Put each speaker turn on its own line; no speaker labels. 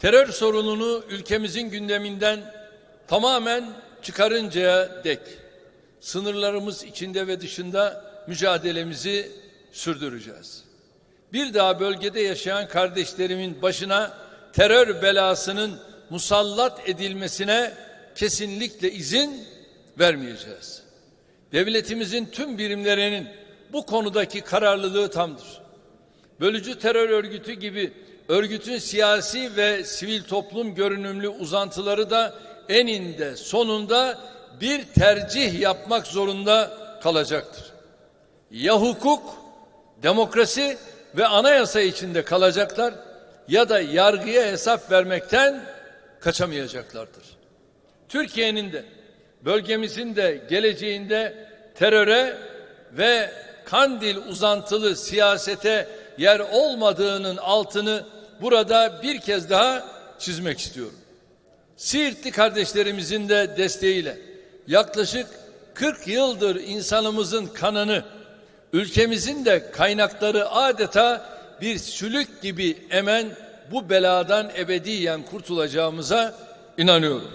terör sorununu ülkemizin gündeminden tamamen çıkarıncaya dek sınırlarımız içinde ve dışında mücadelemizi sürdüreceğiz. Bir daha bölgede yaşayan kardeşlerimin başına terör belasının musallat edilmesine kesinlikle izin vermeyeceğiz. Devletimizin tüm birimlerinin bu konudaki kararlılığı tamdır. Bölücü terör örgütü gibi örgütün siyasi ve sivil toplum görünümlü uzantıları da eninde sonunda bir tercih yapmak zorunda kalacaktır. Ya hukuk, demokrasi ve anayasa içinde kalacaklar ya da yargıya hesap vermekten kaçamayacaklardır. Türkiye'nin de bölgemizin de geleceğinde teröre ve Kandil uzantılı siyasete yer olmadığının altını burada bir kez daha çizmek istiyorum. Siirtli kardeşlerimizin de desteğiyle yaklaşık 40 yıldır insanımızın kanını, ülkemizin de kaynakları adeta bir sülük gibi emen bu beladan ebediyen kurtulacağımıza inanıyorum.